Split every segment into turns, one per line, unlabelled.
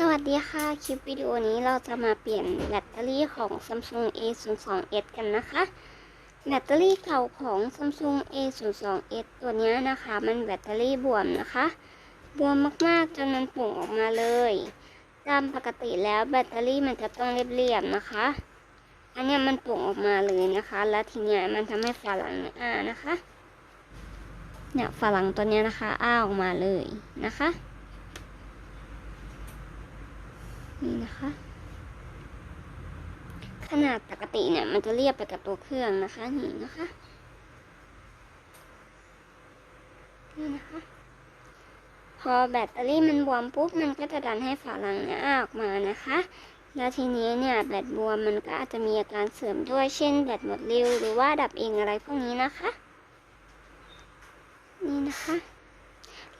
สวัสดีค่ะ คลิปวิดีโอนี้เราจะมาเปลี่ยนแบตเตอรี่ของ Samsung A02s กันนะคะ แบตเตอรี่เก่าของ Samsung A02s ตัวนี้นะคะ มันแบตเตอรี่บวมนะคะ บวมมากๆจนมันปุ่งออกมาเลย ตามปกติแล้วแบตเตอรี่มันจะต้องเรียบๆนะคะ อันนี้มันปุ่งออกมาเลยนะคะ แล้วทีเนี้ยมันทำให้ฝาหลังเนี่ยอ้านะคะ เนี่ยฝาหลังตัวนี้นะคะ อ้าออกมาเลยนะคะ นี่นะคะ ขนาดปกติเนี่ย มันจะเรียบไปกับตัวเครื่องนะคะ นี่นะคะนี่นะคะ พอแบตเตอรี่มันบวมปุ๊บ มันก็จะดันให้ฝาหลังเนี่ยอ้าออกมานะคะ แล้วทีนี้เนี่ยแบตบวมมันก็อาจจะมีอาการเสื่อมด้วยเช่นแบตหมดเร็วหรือว่าดับเองอะไรพวกนี้นะคะ นี่นะคะ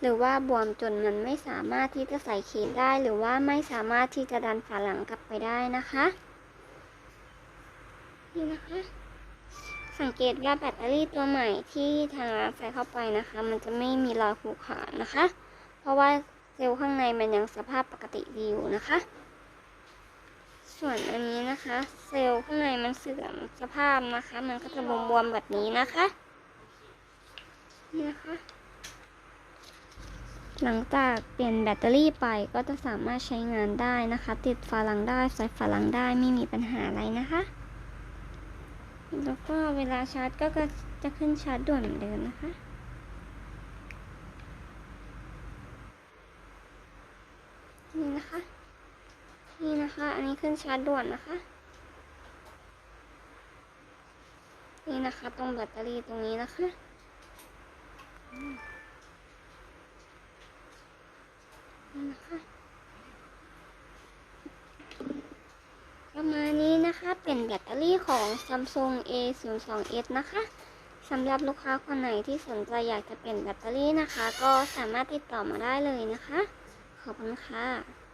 หรือว่าบวมจนมันไม่สามารถที่จะใส่เคสได้ หรือว่าไม่สามารถที่จะดันฝาหลังกลับไปได้นะคะนี่นะคะ สังเกตว่าแบตเตอรี่ตัวใหม่ที่ทางร้านใส่เข้าไปนะคะ มันจะไม่มีรอยขูดขาดนะคะ เพราะว่าเซลล์ข้างในมันยังสภาพปกติดีอยู่นะคะ ส่วนอันนี้นะคะ เซลล์ข้างในมันเสื่อมสภาพนะคะ มันก็จะบวมๆแบบนี้นะคะนี่นะคะ หลังจากเปลี่ยนแบตเตอรี่ไปก็จะสามารถใช้งานได้นะคะ ติดฝาหลังได้ใส่ฝาหลังได้ไม่มีปัญหาอะไรนะคะ แล้วก็เวลาชาร์จก็จะขึ้นชาร์จด่วนเหมือนเดิมนะคะนี่นะคะ นี่นะคะ อันนี้ขึ้นชาร์จด่วนนะคะ นี่นะคะ ตรงแบตเตอรี่ตรงนี้นะคะนะคะ นะคะ เป็นแบตเตอรี่ของ Samsung A02s นะคะสำหรับลูกค้าคนไหนที่สนใจอยากจะเปลี่ยนแบตเตอรี่นะคะ ก็สามารถติดต่อมาได้เลยนะคะ ขอบคุณค่ะ